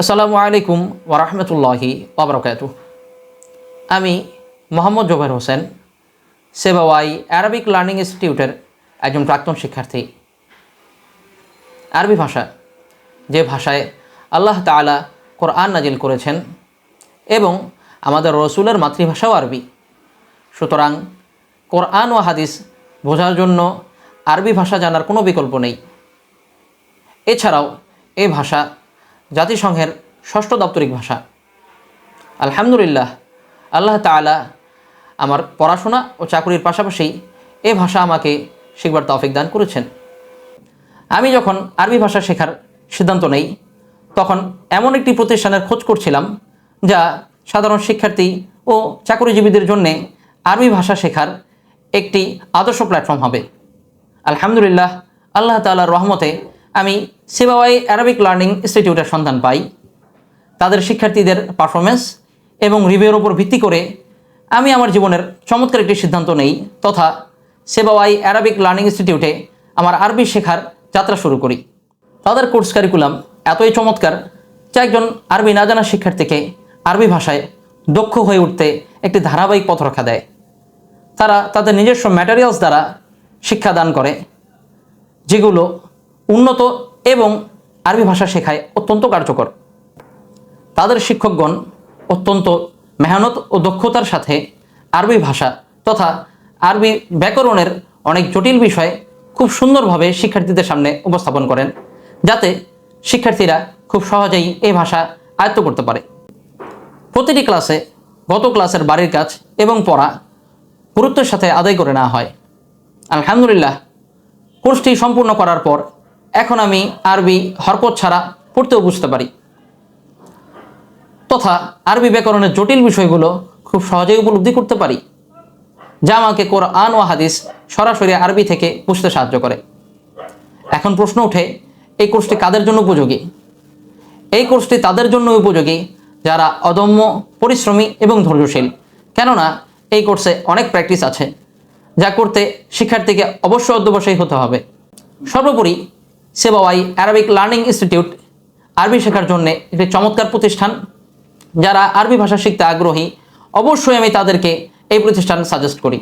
আসসালামু আলাইকুম ওরহমতুল্লাহি ওবরাকাতু আমি মোহাম্মদ জোবাইর হোসেন, সেবাওয়াই অ্যারাবিক লার্নিং ইনস্টিটিউটের একজন প্রাক্তন শিক্ষার্থী। আরবি ভাষা, যে ভাষায় আল্লাহ তাআলা কোরআন নাজিল করেছেন এবং আমাদের রসুলের মাতৃভাষাও আরবি। সুতরাং কোরআন ও হাদিস বোঝার জন্য আরবি ভাষা জানার কোনো বিকল্প নেই। এছাড়াও এই ভাষা জাতিসংঘের ষষ্ঠ দাপ্তরিক ভাষা। আলহামদুলিল্লাহ, আল্লাহ তাআলা আমার পড়াশোনা ও চাকরির পাশাপাশি এ ভাষা আমাকে শিখবার তৌফিক দান করেছেন। আমি যখন আরবি ভাষা শেখার সিদ্ধান্ত নেই, তখন এমন একটি প্রতিষ্ঠানের খোঁজ করছিলাম, যা সাধারণ শিক্ষার্থী ও চাকরিজীবীদের জন্যে আরবি ভাষা শেখার একটি আদর্শ প্ল্যাটফর্ম হবে। আলহামদুলিল্লাহ, আল্লাহ তাআলার রহমতে আমি সেবাওয়াই অ্যারাবিক লার্নিং ইনস্টিটিউটের সন্ধান পাই। তাদের শিক্ষার্থীদের পারফরমেন্স এবং রিভিউর উপর ভিত্তি করে আমি আমার জীবনের চমৎকার একটি সিদ্ধান্ত নেই তথা সেবাওয়াই অ্যারাবিক লার্নিং ইনস্টিটিউটে আমার আরবি শেখার যাত্রা শুরু করি। তাদের কোর্স কারিকুলাম এতই চমৎকার যা একজন আরবি না জানা শিক্ষার্থীকে আরবি ভাষায় দক্ষ হয়ে উঠতে একটি ধারাবাহিক পথরেখা দেয়। তারা তাদের নিজস্ব ম্যাটেরিয়ালস দ্বারা শিক্ষাদান করে, যেগুলো উন্নত এবং আরবি ভাষা শেখায় অত্যন্ত কার্যকর। তাদের শিক্ষকগণ অত্যন্ত মেহনত ও দক্ষতার সাথে আরবি ভাষা তথা আরবি ব্যাকরণের অনেক জটিল বিষয় খুব সুন্দরভাবে শিক্ষার্থীদের সামনে উপস্থাপন করেন, যাতে শিক্ষার্থীরা খুব সহজেই এই ভাষা আয়ত্ত করতে পারে। প্রতিটি ক্লাসে গত ক্লাসের বাড়ির কাজ এবং পড়া গুরুত্বের সাথে আদায় করে নেওয়া হয়। আলহামদুলিল্লাহ, কোর্সটি সম্পূর্ণ করার পর এখন আমি আরবি হরকত ছাড়া পড়তেও বুঝতে পারি। তথা আরবি ব্যাকরণের জটিল বিষয়গুলো খুব সহজেই উপলব্ধি করতে পারি, যা আমাকে কোরআন ও হাদিস সরাসরি আরবি থেকে বুঝতে সাহায্য করে। এখন প্রশ্ন ওঠে, এই কোর্সটি কাদের জন্য উপযোগী? এই কোর্সটি তাদের জন্য উপযোগী যারা অদম্য, পরিশ্রমী এবং ধৈর্যশীল। কেননা এই কোর্সে অনেক প্র্যাকটিস আছে, যা করতে শিক্ষার্থীকে অবশ্যই অধ্যবসায়ী হতে হবে। সর্বোপরি সেবাওয়াই অ্যারাবিক লার্নিং ইনস্টিটিউট আরবি শেখার জন্য একটি চমৎকার প্রতিষ্ঠান যারা আরবি ভাষা শিখতে আগ্রহী, অবশ্যই আমি তাদেরকে এই প্রতিষ্ঠান সাজেস্ট করি।